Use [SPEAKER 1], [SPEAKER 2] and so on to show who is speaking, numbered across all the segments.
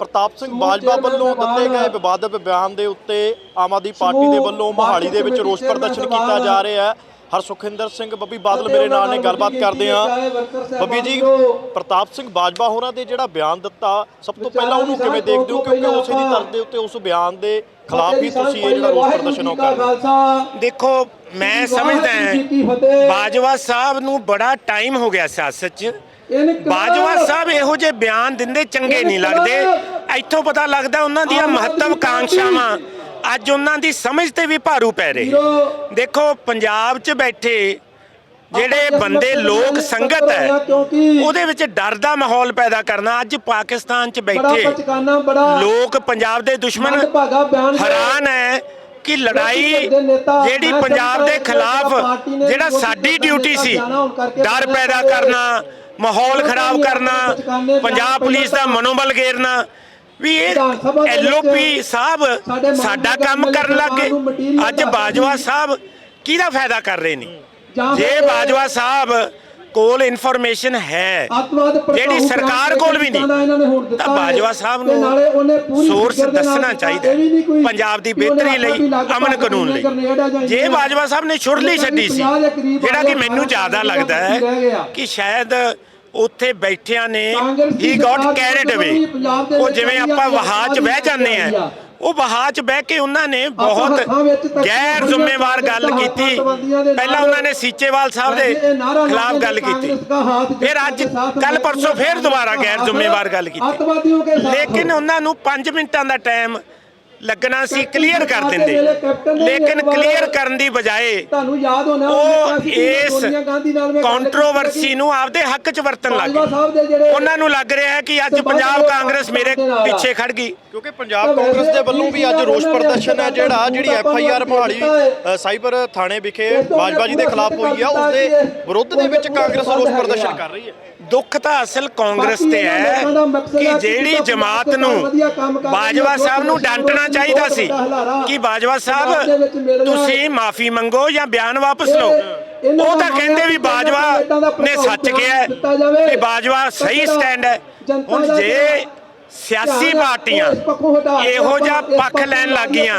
[SPEAKER 1] ਪ੍ਰਤਾਪ ਸਿੰਘ ਬਾਜਵਾ ਵੱਲੋਂ ਦਿੱਤੇ ਗਏ ਵਿਵਾਦਤ ਬਿਆਨ ਦੇ ਉੱਤੇ ਆਮ ਆਦਮੀ ਪਾਰਟੀ ਦੇ ਵੱਲੋਂ ਮੋਹਾਲੀ ਦੇ ਵਿੱਚ ਰੋਸ ਪ੍ਰਦਰਸ਼ਨ ਕੀਤਾ ਜਾ ਰਿਹਾ ਹੈ। ਹਰਸੁਖਿੰਦਰ ਸਿੰਘ ਬੱਬੀ ਬਾਦਲ ਮੇਰੇ ਨਾਲ ਨੇ ਗੱਲਬਾਤ ਕਰਦੇ ਆ ਬੱਬੀ ਜੀ ਪ੍ਰਤਾਪ ਸਿੰਘ ਬਾਜਵਾ ਹੋਰਾਂ ਦੇ ਜਿਹੜਾ ਬਿਆਨ ਦਿੱਤਾ ਸਭ ਤੋਂ ਪਹਿਲਾਂ ਉਹਨੂੰ ਕਿਵੇਂ ਦੇਖਦੇ ਹੋ? ਕਿਉਂਕਿ ਉਸੇ ਦੀ ਤਰਜ਼ ਦੇ ਉੱਤੇ ਉਸ ਬਿਆਨ ਦੇ ਖਿਲਾਫ ਹੀ ਤੁਸੀਂ ਇਹ ਜਿਹੜਾ ਰੋਸ ਪ੍ਰਦਰਸ਼ਨ ਉਹ ਕਰ ਰਹੇ ਹੋ।
[SPEAKER 2] ਦੇਖੋ ਮੈਂ ਸਮਝਦਾ ਹਾਂ ਬਾਜਵਾ ਸਾਹਿਬ ਨੂੰ ਬੜਾ ਟਾਈਮ ਹੋ ਗਿਆ ਸਿਆਸਤ 'ਚ। ਬਾਜਵਾ ਸਾਹਿਬ ਇਹੋ ਜਿਹੇ ਬਿਆਨ ਦਿੰਦੇ ਚੰਗੇ ਨਹੀਂ ਲੱਗਦੇ। ਇੱਥੋਂ ਪਤਾ ਲੱਗਦਾ ਉਹਨਾਂ ਦੀਆਂ ਮਹੱਤਵਕਾਂక్షਾਵਾਂ ਅੱਜ ਉਹਨਾਂ ਦੀ ਸਮਝ ਤੇ ਵੀ ਭਾਰੂ ਪੈ ਰਹੀ। ਦੇਖੋ ਪੰਜਾਬ 'ਚ ਬੈਠੇ ਜਿਹੜੇ ਬੰਦੇ ਲੋਕ ਸੰਗਤ ਹੈ ਉਹਦੇ ਵਿੱਚ ਡਰ ਦਾ ਮਾਹੌਲ ਪੈਦਾ ਕਰਨਾ ਅੱਜ ਪਾਕਿਸਤਾਨ 'ਚ ਬੈਠੇ। ਲੋਕ ਪੰਜਾਬ ਦੇ ਦੁਸ਼ਮਣ ਹੈਰਾਨ ਹੈ ਕਿ ਲੜਾਈ ਜਿਹੜੀ ਪੰਜਾਬ ਦੇ ਖਿਲਾਫ ਜਿਹੜਾ ਸਾਡੀ ਡਿਊਟੀ ਸੀ ਡਰ ਪੈਦਾ ਕਰਨਾ ਮਾਹੌਲ ਖਰਾਬ ਕਰਨਾ ਪੰਜਾਬ ਪੁਲਿਸ ਦਾ ਮਨੋਬਲ ਗੇਰਨਾ ਵੀ ਇਹ ਐਲਓਪੀ ਸਾਹਿਬ ਸਾਡਾ ਕੰਮ ਕਰਨ ਲੱਗੇ। ਅੱਜ ਬਾਜਵਾ ਸਾਹਿਬ ਕਿਹਦਾ ਫਾਇਦਾ ਕਰ ਰਹੇ ਨੇ? ਜੇ ਬਾਜਵਾ ਸਾਹਿਬ ਕੋਲ ਇਨਫੋਰਮੇਸ਼ਨ ਹੈ ਜਿਹੜੀ ਸਰਕਾਰ ਕੋਲ ਵੀ ਨਹੀਂ ਤਾਂ ਬਾਜਵਾ ਸਾਹਿਬ ਨੂੰ ਸੋਰਸ ਦੱਸਣਾ ਚਾਹੀਦਾ। ਪੰਜਾਬ ਦੀ ਬਿਹਤਰੀ ਲਈ ਅਮਨ ਕਾਨੂੰਨ ਲਈ। ਜੇ ਬਾਜਵਾ ਸਾਹਿਬ ਨੇ ਛੁਰਲੀ ਛੱਡੀ ਸੀ ਜਿਹੜਾ ਕਿ ਮੈਨੂੰ ਜ਼ਿਆਦਾ ਲੱਗਦਾ ਹੈ ਕਿ ਸ਼ਾਇਦ ਉੱਥੇ ਬੈਠਿਆਂ ਨੇ ਹੀ ਗਾਟ ਕੈਰੀਡ ਅਵੇ ਉਹ ਜਿਵੇਂ ਆਪਾਂ ਵਹਾ 'ਚ ਬਹਿ ਜਾਂਦੇ ਆ ਉਹ ਵਹਾ 'ਚ ਬਹਿ ਕੇ ਉਹਨਾਂ ਨੇ ਬਹੁਤ ਗੈਰ ਜ਼ਿੰਮੇਵਾਰ ਗੱਲ ਕੀਤੀ। ਪਹਿਲਾਂ ਉਹਨਾਂ ਨੇ ਸੀਚੇਵਾਲ ਸਾਹਿਬ ਦੇ ਖਿਲਾਫ ਗੱਲ ਕੀਤੀ। ਫਿਰ ਅੱਜ ਕੱਲ ਪਰਸੋਂ ਫਿਰ ਦੁਬਾਰਾ ਗੈਰ ਜ਼ਿੰਮੇਵਾਰ ਗੱਲ ਕੀਤੀ। ਲੇਕਿਨ ਉਹਨਾਂ ਨੂੰ 5 ਮਿੰਟਾਂ ਦਾ ਟਾਈਮ ਲੱਗਣਾ ਸੀ ਕਲੀਅਰ ਕਰ ਦਿੰਦੇ। ਲੇਕਿਨ ਕਲੀਅਰ ਕਰਨ ਦੀ ਬਜਾਏ
[SPEAKER 3] ਤੁਹਾਨੂੰ ਯਾਦ ਹੋਣਾ
[SPEAKER 2] ਉਹ ਇਸ ਕੰਟਰੋਵਰਸੀ ਨੂੰ ਆਪਦੇ ਹੱਕ 'ਚ ਵਰਤਣ ਲੱਗ ਗਏ। ਉਹਨਾਂ ਨੂੰ ਲੱਗ ਰਿਹਾ ਹੈ ਕਿ ਅੱਜ ਪੰਜਾਬ ਕਾਂਗਰਸ ਮੇਰੇ ਪਿੱਛੇ ਖੜ ਗਈ।
[SPEAKER 1] ਕਿਉਂਕਿ ਪੰਜਾਬ ਕਾਂਗਰਸ ਦੇ ਵੱਲੋਂ ਵੀ ਅੱਜ ਰੋਸ ਪ੍ਰਦਰਸ਼ਨ ਹੈ ਜਿਹੜਾ ਜਿਹੜੀ F I R Mohali cyber ਥਾਣੇ ਵਿਖੇ ਬਾਜਵਾ ਜੀ ਦੇ ਖਿਲਾਫ ਹੋਈ ਆ ਉਸ ਦੇ ਵਿਰੁੱਧ ਦੇ ਵਿੱਚ ਕਾਂਗਰਸ ਰੋਸ ਪ੍ਰਦਰਸ਼ਨ ਕਰ ਰਹੀ ਹੈ।
[SPEAKER 2] ਦੁੱਖ ਤਾਂ ਅਸਲ ਕਾਂਗਰਸ ਤੇ ਹੈ ਕਿ ਜਿਹੜੀ ਜਮਾਤ ਨੂੰ ਬਾਜਵਾ ਸਾਹਿਬ ਨੂੰ ਡਾਂਟਣਾ ਚਾਹੀਦਾ ਸੀ ਕਿ ਬਾਜਵਾ ਸਾਹਿਬ ਤੁਸੀਂ ਮਾਫੀ ਮੰਗੋ ਜਾਂ ਬਿਆਨ ਵਾਪਸ ਲਓ। ਉਹ ਤਾਂ ਕਹਿੰਦੇ ਵੀ ਬਾਜਵਾ ਨੇ ਸੱਚ ਕਿਹਾ ਕਿ ਬਾਜਵਾ ਸਹੀ ਸਟੈਂਡ ਹੈ। ਹੁਣ ਜੇ ਸਿਆਸੀ ਪਾਰਟੀਆਂ ਇਹੋ ਜਿਹਾ ਪੱਖ ਲੈਣ ਲੱਗੀਆਂ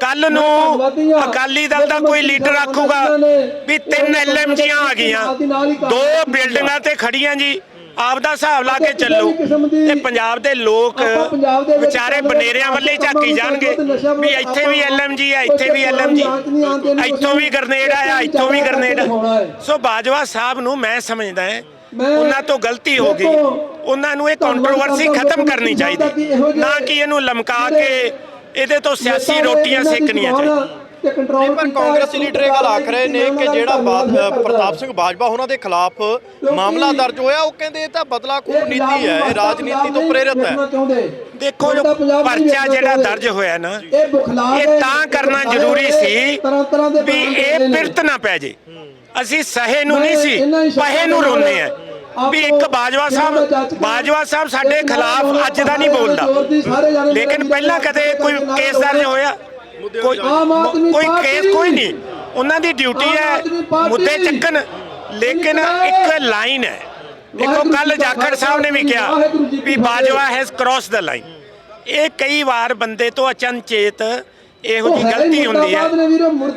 [SPEAKER 2] ਕੱਲ ਨੂੰ ਅਕਾਲੀ ਦਲ ਦਾ ਕੋਈ ਲੀਡਰ ਆਖੂਗਾ ਵੀ ਤਿੰਨ ਐਲਐਮਜੀਆਂ ਆ ਗਈਆਂ। ਦੋ ਬਿਲਡਿੰਗਾਂ ਤੇ ਖੜੀਆਂ ਜੀ। ਆਪ ਦਾ ਹਿਸਾਬ ਲਾ ਕੇ ਚੱਲੋ। ਤੇ ਪੰਜਾਬ ਦੇ ਲੋਕ ਵਿਚਾਰੇ ਬਨੇਰਿਆਂ ਵੱਲੇ ਝਾਕੀ ਜਾਣਗੇ ਵੀ ਇੱਥੇ ਵੀ ਐਲਐਮਜੀ ਆ ਇੱਥੇ ਵੀ ਐਲਐਮਜੀ ਇੱਥੋਂ ਵੀ ਗਰਨੇਡ ਆਇਆ ਇੱਥੋਂ ਵੀ ਗਰਨੇਡ ਸੋ ਬਾਜਵਾ ਸਾਹਿਬ ਨੂੰ ਮੈਂ ਸਮਝਦਾ ਹਾਂ ਉਹਨਾਂ ਤੋਂ ਗਲਤੀ ਹੋ ਗਈ। ਉਹਨਾਂ ਨੂੰ ਇਹ ਕੰਟਰੋਵਰਸੀ ਖਤਮ ਕਰਨੀ ਚਾਹੀਦੀ। ਨਾ ਕਿ ਇਹਨੂੰ ਲਮਕਾ ਕੇ ਇਹਦੇ ਤੋਂ ਸਿਆਸੀ ਰੋਟੀਆਂ ਸੇਕਣੀਆਂ ਚਾਹੀਦੀਆਂ।
[SPEAKER 1] ਨਹੀਂ ਪਰ ਕਾਂਗਰਸੀ ਲੀਡਰ ਇਹ ਗੱਲ ਆਖ ਰਹੇ ਨੇ ਕਿ ਜਿਹੜਾ ਪ੍ਰਤਾਪ ਸਿੰਘ ਬਾਜਵਾ ਉਹਨਾਂ ਦੇ ਖਿਲਾਫ ਮਾਮਲਾ ਦਰਜ ਹੋਇਆ ਉਹ ਕਹਿੰਦੇ ਇਹ ਤਾਂ ਬਦਲਾਖੋਰ ਨੀਤੀ ਹੈ ਇਹ ਰਾਜਨੀਤੀ ਤੋਂ ਪ੍ਰੇਰਿਤ ਹੈ।
[SPEAKER 2] ਦੇਖੋ ਜੋ ਪਰਚਾ ਜਿਹੜਾ ਦਰਜ ਹੋਇਆ ਨਾ ਇਹ ਤਾਂ ਕਰਨਾ ਜ਼ਰੂਰੀ ਸੀ ਵੀ ਇਹ ਪਿਰਤ ਨਾ ਪੈ ਜੇ। ਅਸੀਂ ਸਹੇ ਨੂੰ ਨਹੀਂ ਸੀ ਪਹੇ ਨੂੰ ਰੋਂਦੇ ਆ ਵੀ ਇੱਕ ਬਾਜਵਾ ਸਾਹਿਬ ਬਾਜਵਾ ਸਾਹਿਬ ਸਾਡੇ ਖਿਲਾਫ ਅੱਜ ਦਾ ਨਹੀਂ ਬੋਲਦਾ। ਲੇਕਿਨ ਪਹਿਲਾਂ ਕਦੇ ਕੋਈ ਕੇਸ ਦਰਜ ਹੋਇਆ? ਕੋਈ ਕੋਈ ਕੇਸ ਕੋਈ ਨਹੀਂ। ਉਹਨਾਂ ਦੀ ਡਿਊਟੀ ਹੈ ਮੁੱਦੇ ਚੱਕਣ। ਲੇਕਿਨ ਇੱਕ ਲਾਈਨ ਹੈ। ਦੇਖੋ ਕੱਲ ਜਾਖੜ ਸਾਹਿਬ ਨੇ ਵੀ ਕਿਹਾ ਵੀ Bajwa has cross the line ਇਹ ਕਈ ਵਾਰ ਬੰਦੇ ਤੋਂ ਅਚਨਚੇਤ ਇਹੋ ਜੀ ਗਲਤੀ ਹੁੰਦੀ ਹੈ।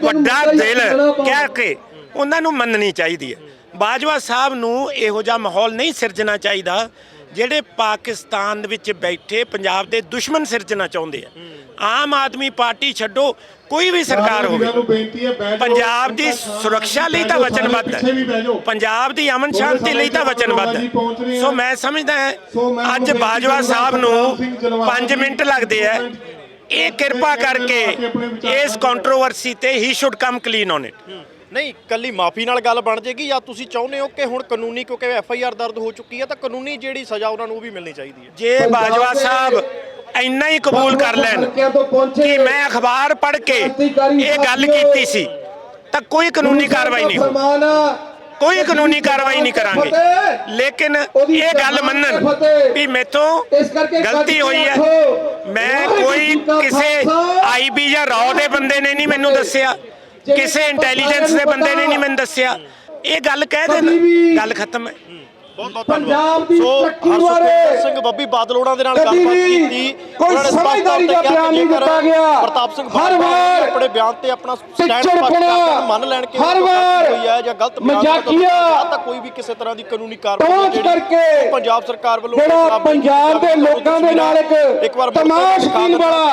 [SPEAKER 2] ਵੱਡਾ ਦਿਲ ਕਹਿ ਕੇ ਉਹਨਾਂ ਨੂੰ ਮੰਨਣੀ ਚਾਹੀਦੀ ਹੈ। ਬਾਜਵਾ ਸਾਹਿਬ ਨੂੰ ਇਹੋ ਜਿਹਾ ਮਾਹੌਲ ਨਹੀਂ ਸਿਰਜਣਾ ਚਾਹੀਦਾ ਜਿਹੜੇ ਪਾਕਿਸਤਾਨ ਵਿੱਚ ਬੈਠੇ ਪੰਜਾਬ ਦੇ ਦੁਸ਼ਮਣ ਸਿਰਜਣਾ ਚਾਹੁੰਦੇ ਆ। ਆਮ ਆਦਮੀ ਪਾਰਟੀ ਛੱਡੋ ਕੋਈ ਵੀ ਸਰਕਾਰ ਹੋਵੇ। ਪੰਜਾਬ ਦੀ ਸੁਰੱਖਿਆ ਲਈ ਤਾਂ ਵਚਨਬੱਧ ਹੈ। ਪੰਜਾਬ ਦੀ ਅਮਨ ਸ਼ਾਂਤੀ ਲਈ ਤਾਂ ਵਚਨਬੱਧ ਹੈ। ਸੋ ਮੈਂ ਸਮਝਦਾ ਹਾਂ ਅੱਜ ਬਾਜਵਾ ਸਾਹਿਬ ਨੂੰ 5 ਮਿੰਟ ਲੱਗਦੇ ਆ। ਇਹ ਕਿਰਪਾ ਕਰਕੇ ਇਸ ਕੰਟਰੋਵਰਸੀ ਤੇ he should come clean on it
[SPEAKER 1] ਨਹੀਂ ਕੱਲੀ ਮਾਫੀ ਨਾਲ ਗੱਲ ਬਣ ਜੇਗੀ ਜਾਂ ਤੁਸੀਂ ਚਾਹੁੰਦੇ ਹੋ ਕਿ ਹੁਣ ਕਾਨੂੰਨੀ ਕਿਉਂਕਿ ਐਫ ਆਈ ਆਰ ਦਰਜ ਹੋ ਚੁੱਕੀ ਹੈ ਤਾਂ ਕਾਨੂੰਨੀ ਜਿਹੜੀ ਸਜ਼ਾ ਉਹਨਾਂ ਨੂੰ ਉਹ ਵੀ ਮਿਲਣੀ ਚਾਹੀਦੀ ਹੈ।
[SPEAKER 2] ਜੇ ਬਾਜਵਾ ਸਾਹਿਬ ਇੰਨਾ ਹੀ ਕਬੂਲ ਕਰ ਲੈਣ ਕਿ ਮੈਂ ਅਖਬਾਰ ਪੜ੍ਹ ਕੇ ਇਹ ਗੱਲ ਕੀਤੀ ਸੀ ਤਾਂ ਕੋਈ ਕਾਨੂੰਨੀ ਕਾਰਵਾਈ ਨਹੀਂ ਹੋਈ ਕੋਈ ਕਾਨੂੰਨੀ ਕਾਰਵਾਈ ਨਹੀਂ ਕਰਾਂਗੇ। ਲੇਕਿਨ ਇਹ ਗੱਲ ਮੰਨਣ ਵੀ ਮੇਥੋਂ ਗਲਤੀ ਹੋਈ ਹੈ। ਮੈਂ ਕੋਈ ਕਿਸੇ ਆਈਬੀ ਜਾਂ ਰੌ ਦੇ ਬੰਦੇ ਨੇ ਨਹੀਂ ਮੈਨੂੰ ਦੱਸਿਆ। ਕਿਸੇ ਇੰਟੈਲੀਜੈਂਸ ਦੇ ਬੰਦੇ ਨੇ ਨਹੀਂ ਮੈਨੂੰ ਦੱਸਿਆ। ਇਹ ਗੱਲ ਕਹਿ ਦੇਣ ਗੱਲ ਖਤਮ ਹੈ।
[SPEAKER 1] ਬਹੁਤ ਬਹੁਤ ਸੋ ਸਿੰਘ ਬੱਬੀ ਦੇ ਨਾਲ ਗੱਲਬਾਤ ਕੀਤੀ
[SPEAKER 3] ਕੋਈ ਸਮਝਦਾਰੀ
[SPEAKER 1] ਤੇ
[SPEAKER 3] ਦਾ
[SPEAKER 1] ਕਿਹਾ
[SPEAKER 3] ਬਿਆਨ
[SPEAKER 1] ਕਿ
[SPEAKER 3] ਨਹੀਂ
[SPEAKER 1] ਜੇਕਰ
[SPEAKER 3] ਦਿੱਤਾ ਗਿਆ।
[SPEAKER 1] ਪ੍ਰਤਾਪ ਸਿੰਘ
[SPEAKER 3] ਹਰ
[SPEAKER 1] ਬਾਦਲ
[SPEAKER 3] ਵਾਰ
[SPEAKER 1] ਆਪਣੇ ਬਿਆਨ ਤੇ ਆਪਣਾ ਸਟੈਂਡ
[SPEAKER 3] ਟਿੱਚਰ
[SPEAKER 1] ਸਪਸ਼ਟ
[SPEAKER 3] ਪੁਣਾ,
[SPEAKER 1] ਕਰਨ ਮੰਨ ਲੈਣ ਕਿ
[SPEAKER 3] ਹਰ
[SPEAKER 1] ਉਹ ਗਲਤ
[SPEAKER 3] ਵਾਰ
[SPEAKER 1] ਹੋਈ ਹੈ ਜਾਂ ਗਲਤ ਬਿਆਨ
[SPEAKER 3] ਮਜ਼ਾਕੀਆ
[SPEAKER 1] ਜਾਂ ਤਾਂ ਕੋਈ ਵੀ ਕਿਸੇ ਤਰ੍ਹਾਂ ਦੀ ਕਾਨੂੰਨੀ ਕਾਰਵਾਈ
[SPEAKER 3] ਕਰਕੇ
[SPEAKER 1] ਪੰਜਾਬ ਸਰਕਾਰ ਵੱਲੋਂ
[SPEAKER 3] ਜਿਹੜਾ ਪੰਜਾਬ ਦੇ
[SPEAKER 1] ਕੀਤੀ
[SPEAKER 3] ਲੋਕਾਂ ਦੇ ਨਾਲ ਇੱਕ ਤਮਾਸ਼ਬੀਨ ਵਾਲਾ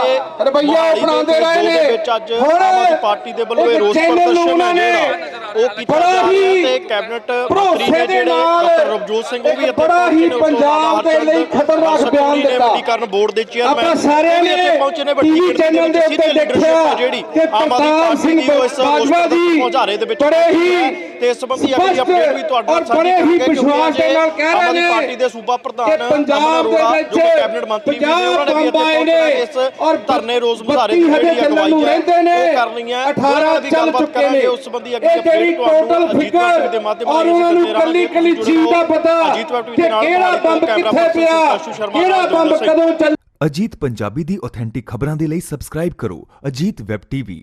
[SPEAKER 3] ਰਵੱਈਆ ਅਪਣਾਉਂਦੇ ਰਹੇ ਨੇ। ਹੁਣ
[SPEAKER 1] ਪਾਰਟੀ ਦੇ ਵੱਲੋਂ ਇਹ ਰੋਸ ਪ੍ਰਦਰਸ਼ਨ ਹੈ ਉਹ ਕੀਤਾ
[SPEAKER 3] ਬੜਾ ਹੀ
[SPEAKER 1] ਤੇ ਕੈਬਨਿਟ
[SPEAKER 3] ਭਰੋਸੇ ਦੇ ਨਾਲ
[SPEAKER 1] ਰਵਜੋਤ ਸਿੰਘ ਉਹ ਵੀ
[SPEAKER 3] ਬੜਾ ਹੀ ਪੰਜਾਬ ਦੇ ਲਈ ਖਤਰਨਾਕ ਬਿਆਨ ਦਿੱਤਾ।
[SPEAKER 1] ਮੰਡੀਕਰਨ ਬੋਰਡ ਦੇ ਚੇਅਰਮੈਨ
[SPEAKER 3] ਆਪਾਂ ਸਾਰਿਆਂ ਨੇ
[SPEAKER 1] ਪਹੁੰਚੇ ਨੇ ਵੱਡੀ
[SPEAKER 3] ਟੀਵੀ ਚੈਨਲ ਦੇ ਉੱਤੇ ਦੇਖਿਆ ਕਿ
[SPEAKER 1] ਆਮ ਆਦਮੀ
[SPEAKER 3] ਪ੍ਰਤਾਪ
[SPEAKER 1] ਪਾਰਟੀ
[SPEAKER 3] ਸਿੰਘ ਬਾਜਵਾ ਜੀ
[SPEAKER 1] ਮੁਜ਼ਾਹਰੇ ਦੇ ਵਿੱਚ
[SPEAKER 3] ਬੜੇ ਹੀ
[SPEAKER 1] ਤੇ ਇਸ ਸੰਬੰਧੀ ਅਗਲੀ ਅਪਡੇਟ ਵੀ ਤੁਹਾਡੇ ਨਾਲ ਸਾਂਝੀ ਕਰਾਂਗੇ ਕਿਉਂਕਿ
[SPEAKER 3] ਵਿਸ਼ਵਾਸ ਦੇ ਨਾਲ ਕਹਿ ਰਹੇ ਨੇ
[SPEAKER 1] ਪਾਰਟੀ ਦੇ ਸੂਬਾ ਪ੍ਰਧਾਨ
[SPEAKER 3] ਪੰਜਾਬ ਦੇ ਵਿੱਚ
[SPEAKER 1] ਜੋ ਕੈਬਨਿਟ ਮੰਤਰੀ ਵੀ ਨੇ ਉਹਨਾਂ ਨੇ ਵੀ ਇੱਥੇ ਪਹੁੰਚਣਾ ਇਸ ਧਰਨੇ ਰੋਜ਼ ਮੁਜ਼ਾਹਰੇ ਦੀ ਜਿਹੜੀ ਅਗਵਾਈ ਹੈ।
[SPEAKER 3] ਰਹਿੰਦੇ ਨੇ।
[SPEAKER 1] ਉਹ ਕਰਨੀ ਹੈ
[SPEAKER 3] 18 ਚੱਲ ਚੁੱਕੇ ਨੇ।
[SPEAKER 1] ਉਸ ਸੰਬੰਧੀ ਅਗਲੀ ਅਪਡੇਟ ਤੁਹਾਨੂੰ
[SPEAKER 3] ਟੋਟਲ ਫਿਗਰ
[SPEAKER 1] ਦੇ ਮਾਧਿਅਮ
[SPEAKER 3] ਔਰ
[SPEAKER 1] ਰਾਹੀਂ
[SPEAKER 3] ਉਹਨਾਂ ਨੂੰ। ਕੱਲੀ ਕੱਲੀ ਚੀਜ਼ ਦਾ ਪਤਾ ਕਿ
[SPEAKER 1] ਨਾਲ
[SPEAKER 3] ਕਿਹੜਾ ਬੰਬ ਕਿੱਥੇ ਪਿਆ ਕਿਹੜਾ
[SPEAKER 1] ਨਾਲ
[SPEAKER 3] ਬੰਬ। ਕਦੋਂ ਚੱਲ
[SPEAKER 4] ਅਜੀਤ ਪੰਜਾਬੀ ਦੀ ਆਥੈਂਟਿਕ ਖਬਰਾਂ ਦੇ ਲਈ ਸਬਸਕ੍ਰਾਈਬ ਕਰੋ। Ajit web TV